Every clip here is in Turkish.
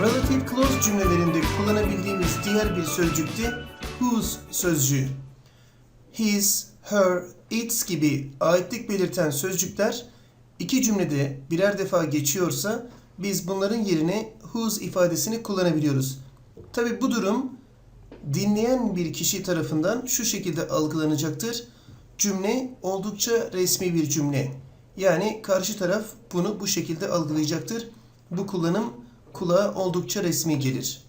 Relative clause cümlelerinde kullanabildiğimiz diğer bir sözcük de whose sözcüğü. His, her, its gibi aitlik belirten sözcükler iki cümlede birer defa geçiyorsa biz bunların yerine whose ifadesini kullanabiliyoruz. Tabi bu durum dinleyen bir kişi tarafından şu şekilde algılanacaktır. Cümle oldukça resmi bir cümle. Yani karşı taraf bunu bu şekilde algılayacaktır. Bu kullanım kulağa oldukça resmi gelir.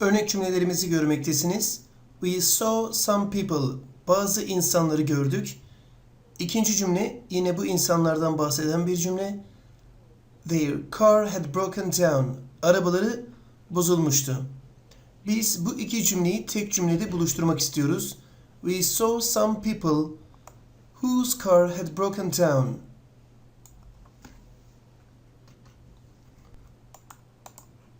Örnek cümlelerimizi görmektesiniz. We saw some people. Bazı insanları gördük. İkinci cümle yine bu insanlardan bahseden bir cümle. Their car had broken down. Arabaları bozulmuştu. Biz bu iki cümleyi tek cümlede buluşturmak istiyoruz. We saw some people whose car had broken down.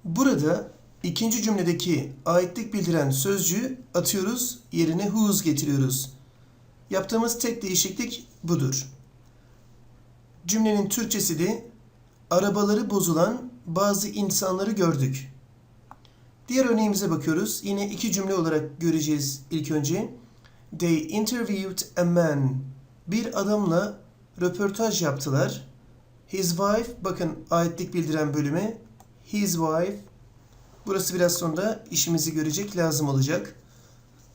Burada ikinci cümledeki aitlik bildiren sözcüğü atıyoruz, yerine whose getiriyoruz. Yaptığımız tek değişiklik budur. Cümlenin Türkçesi de arabaları bozulan bazı insanları gördük. Diğer örneğimize bakıyoruz. Yine iki cümle olarak göreceğiz ilk önce. They interviewed a man. Bir adamla röportaj yaptılar. His wife, bakın aitlik bildiren bölüme. His wife. Burası biraz sonra işimizi görecek, lazım olacak.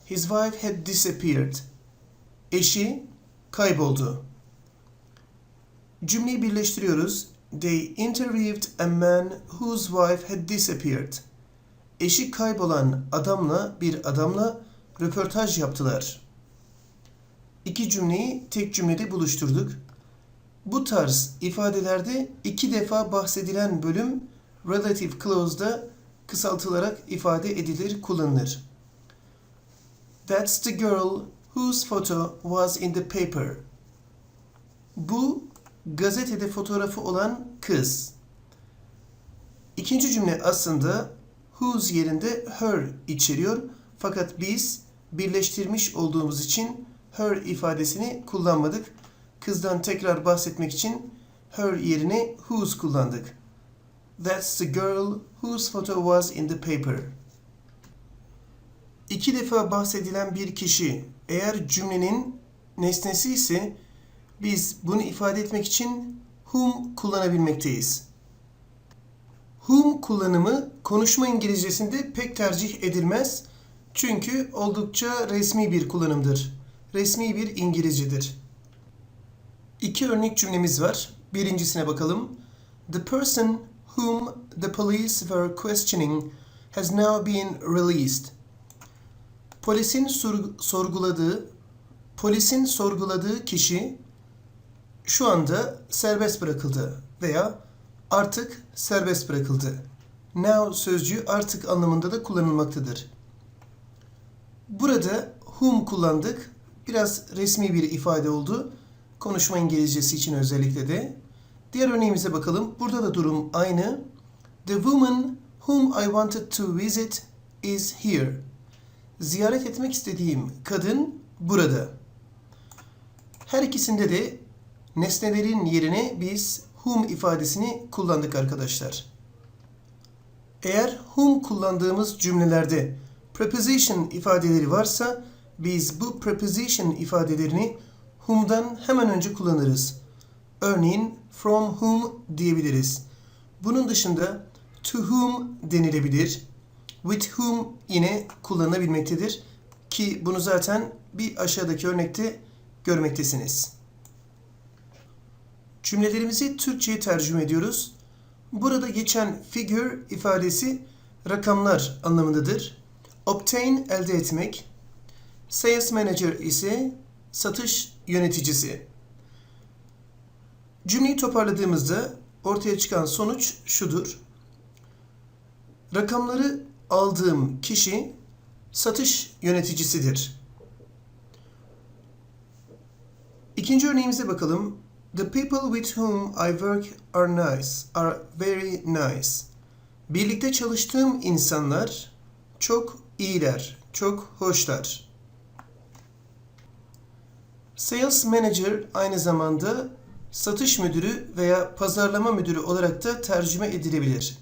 His wife had disappeared. Eşi kayboldu. Cümleyi birleştiriyoruz. They interviewed a man whose wife had disappeared. Eşi kaybolan adamla bir adamla röportaj yaptılar. İki cümleyi tek cümlede buluşturduk. Bu tarz ifadelerde iki defa bahsedilen bölüm relative clause'da kısaltılarak ifade edilir, kullanılır. That's the girl whose photo was in the paper. Bu gazetede fotoğrafı olan kız. İkinci cümle aslında whose yerinde her içeriyor. Fakat biz birleştirmiş olduğumuz için her ifadesini kullanmadık. Kızdan tekrar bahsetmek için her yerine whose kullandık. That's the girl whose photo was in the paper. İki defa bahsedilen bir kişi eğer cümlenin nesnesi ise biz bunu ifade etmek için whom kullanabilmekteyiz. Whom kullanımı konuşma İngilizcesinde pek tercih edilmez. Çünkü oldukça resmi bir kullanımdır. Resmi bir İngilizcedir. İki örnek cümlemiz var. Birincisine bakalım. The person whom the police were questioning has now been released. Polisin sor- sorguladığı polisin sorguladığı kişi şu anda serbest bırakıldı veya artık serbest bırakıldı. Now sözcüğü artık anlamında da kullanılmaktadır. Burada whom kullandık. Biraz resmi bir ifade oldu. Konuşma İngilizcesi için özellikle de. Diğer örneğimize bakalım. Burada da durum aynı. The woman whom I wanted to visit is here. Ziyaret etmek istediğim kadın burada. Her ikisinde de nesnelerin yerine biz whom ifadesini kullandık arkadaşlar. Eğer whom kullandığımız cümlelerde preposition ifadeleri varsa biz bu preposition ifadelerini whom'dan hemen önce kullanırız. Örneğin from whom diyebiliriz. Bunun dışında to whom denilebilir. With whom yine kullanılabilmektedir. Ki bunu zaten bir aşağıdaki örnekte görmektesiniz. Cümlelerimizi Türkçe'ye tercüme ediyoruz. Burada geçen figure ifadesi rakamlar anlamındadır. Obtain elde etmek. Sales manager ise satış yöneticisi. Cümleyi toparladığımızda ortaya çıkan sonuç şudur. Rakamları aldığım kişi satış yöneticisidir. İkinci örneğimize bakalım. The people with whom I work are nice, are very nice. Birlikte çalıştığım insanlar çok iyiler, çok hoşlar. Sales manager aynı zamanda satış müdürü veya pazarlama müdürü olarak da tercüme edilebilir.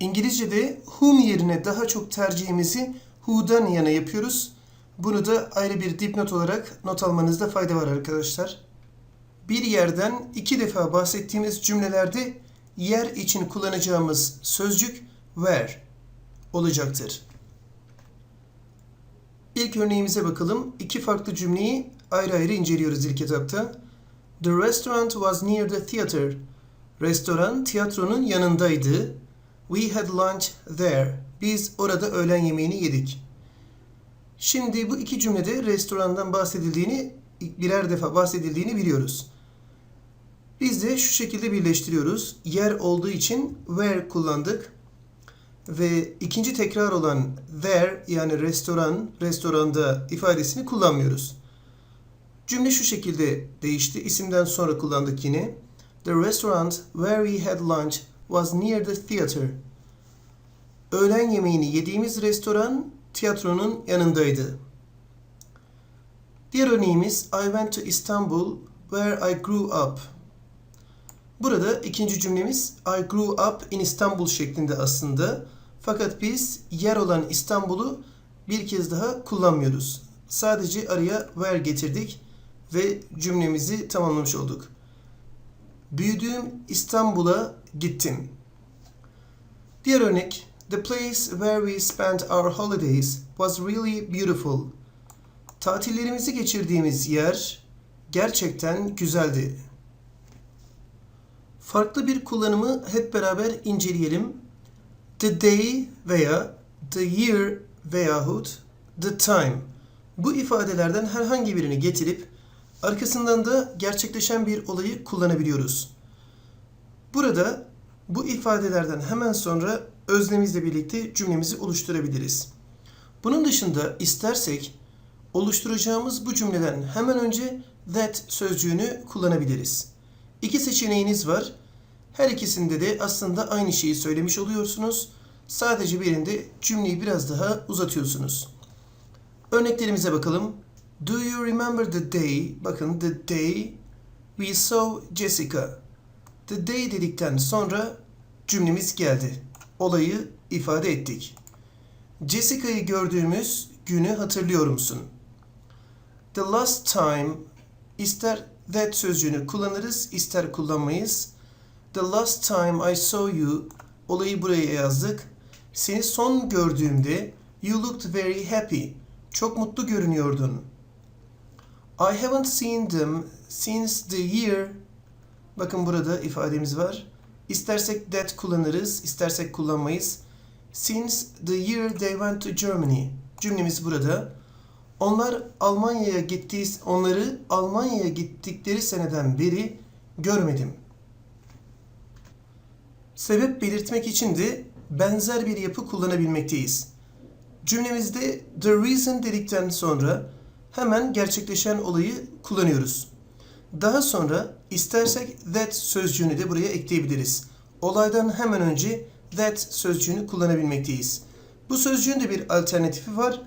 İngilizce'de whom yerine daha çok tercihimizi who'dan yana yapıyoruz. Bunu da ayrı bir dipnot olarak not almanızda fayda var arkadaşlar. Bir yerden iki defa bahsettiğimiz cümlelerde yer için kullanacağımız sözcük where olacaktır. İlk örneğimize bakalım. İki farklı cümleyi ayrı ayrı inceliyoruz ilk etapta. The restaurant was near the theater. Restoran tiyatronun yanındaydı. We had lunch there. Biz orada öğlen yemeğini yedik. Şimdi bu iki cümlede restorandan bahsedildiğini birer defa bahsedildiğini biliyoruz. Biz de şu şekilde birleştiriyoruz. Yer olduğu için where kullandık. Ve ikinci tekrar olan there yani restoran, restoranda ifadesini kullanmıyoruz. Cümle şu şekilde değişti. İsimden sonra kullandık yine. The restaurant where we had lunch was near the theater. Öğlen yemeğini yediğimiz restoran tiyatronun yanındaydı. Diğer örneğimiz I went to Istanbul where I grew up. Burada ikinci cümlemiz I grew up in Istanbul şeklinde aslında. Fakat biz yer olan İstanbul'u bir kez daha kullanmıyoruz. Sadece araya where getirdik ve cümlemizi tamamlamış olduk. Büyüdüğüm İstanbul'a gittim. Diğer örnek The place where we spent our holidays was really beautiful. Tatillerimizi geçirdiğimiz yer gerçekten güzeldi. Farklı bir kullanımı hep beraber inceleyelim. The day veya the year veyahut the time. Bu ifadelerden herhangi birini getirip arkasından da gerçekleşen bir olayı kullanabiliyoruz. Burada bu ifadelerden hemen sonra öznemizle birlikte cümlemizi oluşturabiliriz. Bunun dışında istersek oluşturacağımız bu cümleden hemen önce that sözcüğünü kullanabiliriz. İki seçeneğiniz var. Her ikisinde de aslında aynı şeyi söylemiş oluyorsunuz. Sadece birinde cümleyi biraz daha uzatıyorsunuz. Örneklerimize bakalım. Do you remember the day? Bakın the day we saw Jessica. The day dedikten sonra cümlemiz geldi. Olayı ifade ettik. Jessica'yı gördüğümüz günü hatırlıyor musun? The last time ister that sözcüğünü kullanırız, ister kullanmayız. The last time I saw you olayı buraya yazdık. Seni son gördüğümde you looked very happy. Çok mutlu görünüyordun. I haven't seen them since the year. Bakın burada ifademiz var. İstersek that kullanırız, istersek kullanmayız. Since the year they went to Germany. Cümlemiz burada. Onlar Almanya'ya gittiği, onları Almanya'ya gittikleri seneden beri görmedim. Sebep belirtmek için de benzer bir yapı kullanabilmekteyiz. Cümlemizde the reason dedikten sonra hemen gerçekleşen olayı kullanıyoruz. Daha sonra istersek that sözcüğünü de buraya ekleyebiliriz. Olaydan hemen önce that sözcüğünü kullanabilmekteyiz. Bu sözcüğün de bir alternatifi var.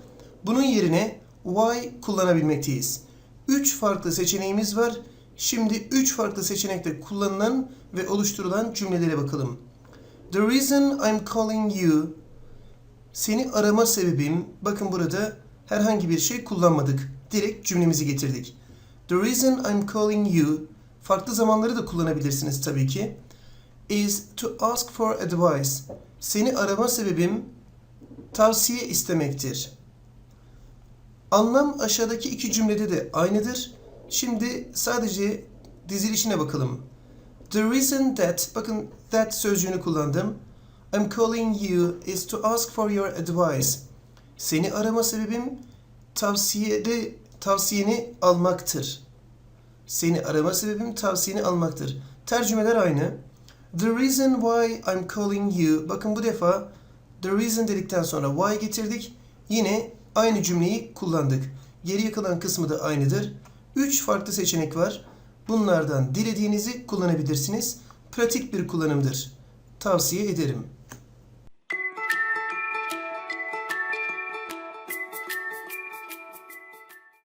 Bunun yerine why kullanabilmekteyiz. Üç farklı seçeneğimiz var. Şimdi üç farklı seçenekte kullanılan ve oluşturulan cümlelere bakalım. The reason I'm calling you seni arama sebebim bakın burada herhangi bir şey kullanmadık. Direkt cümlemizi getirdik. The reason I'm calling you farklı zamanları da kullanabilirsiniz tabii ki. Is to ask for advice. Seni arama sebebim tavsiye istemektir. Anlam aşağıdaki iki cümlede de aynıdır. Şimdi sadece dizilişine bakalım. The reason that, bakın that sözcüğünü kullandım. I'm calling you is to ask for your advice. Seni arama sebebim tavsiyede tavsiyeni almaktır. Seni arama sebebim tavsiyeni almaktır. Tercümeler aynı. The reason why I'm calling you. Bakın bu defa the reason dedikten sonra why getirdik. Yine aynı cümleyi kullandık. Geriye kalan kısmı da aynıdır. Üç farklı seçenek var. Bunlardan dilediğinizi kullanabilirsiniz. Pratik bir kullanımdır. Tavsiye ederim.